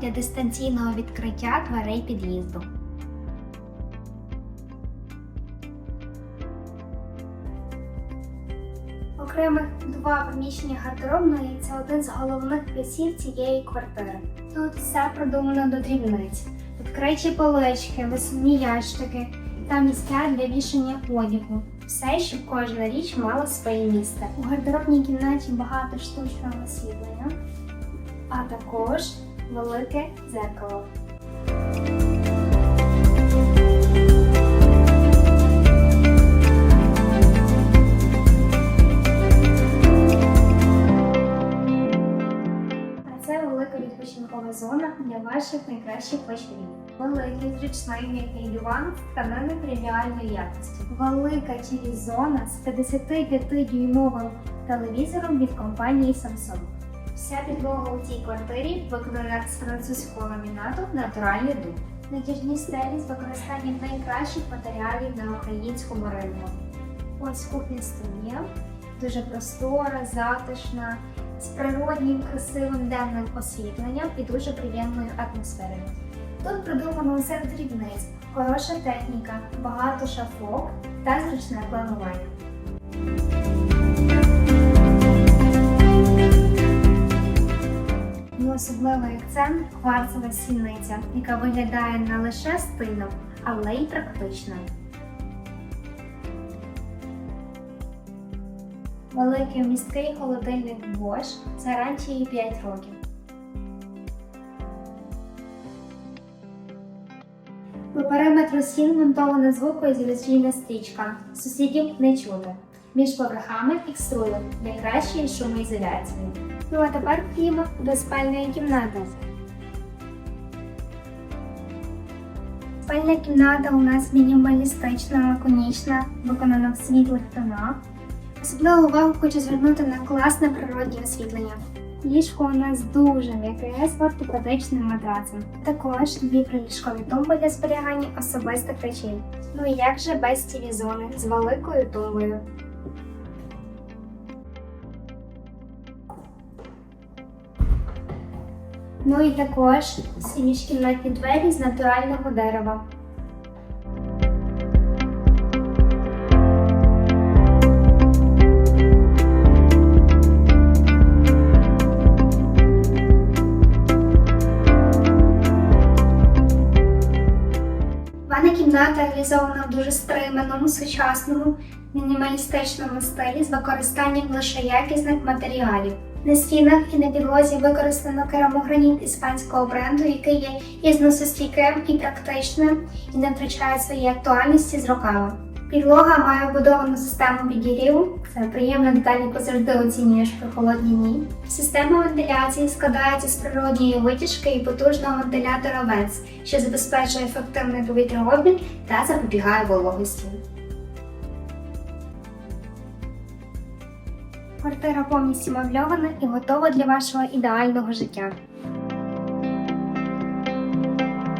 для дистанційного відкриття дверей під'їзду. Окремих два приміщення гардеробної це один з головних плюсів цієї квартири. Тут все продумано до дрібниць. Відкриті полички, висувні ящики та місця для вішання одягу. Все, щоб кожна річ мала своє місце. У гардеробній кімнаті багато штучного освітлення, а також велике дзеркало. А це велика відпочинкова зона для ваших найкращих вечорів. Великий зручний м'який диван тканини преміальної якості. Велика tv зона з 55-дюймовим телевізором від компанії Samsung. Вся підлога у цій квартирі виконана з французького ламінату натуральний дуб. Натяжні стелі з використанням найкращих матеріалів на українському ринку. Ось кухня студія, дуже простора, затишна, з природнім красивим денним освітленням і дуже приємною атмосферою. Тут придумано усе до дрібниць, хороша техніка, багато шафок та зручне планування. Акцент кварцева стільниця, яка виглядає не лише стильно, але й практично. Великий міський холодильник Bosch з гарантією 5 років. По периметру стін монтована звукоізоляційна стрічка. Сусідів не чути. Між поверхами фіксує для кращої шумоізоляції. Ну а тепер ходімо до спальної кімнати. Спальня кімната у нас мінімалістична, лаконічна, виконана в світлих тонах. Особливу увагу хочу звернути на класне природнє освітлення. Ліжко у нас дуже м'яке з ортопедичним матрацем. Також дві приліжкові тумби для зберігання особистих речей. Ну і як же без тіві зони з великою тумбою. Ну і також всі міжкімнатні двері з натурального дерева. Ванна кімната реалізована в дуже стриманому, сучасному, мінімалістичному стилі з використанням лише якісних матеріалів. На стінах і на підлозі використано керамограніт іспанського бренду, який є і зносостійким, і практичним, і не втрачає своєї актуальності з роками. Підлога має вбудовану систему підігріву. Це приємна деталь, яку завжди оцінюєш при холодній дні. Система вентиляції складається з природньої витяжки і потужного вентилятора ВЕЦ, що забезпечує ефективний повітряобмін та запобігає вологості. Квартира повністю мебльована і готова для вашого ідеального життя.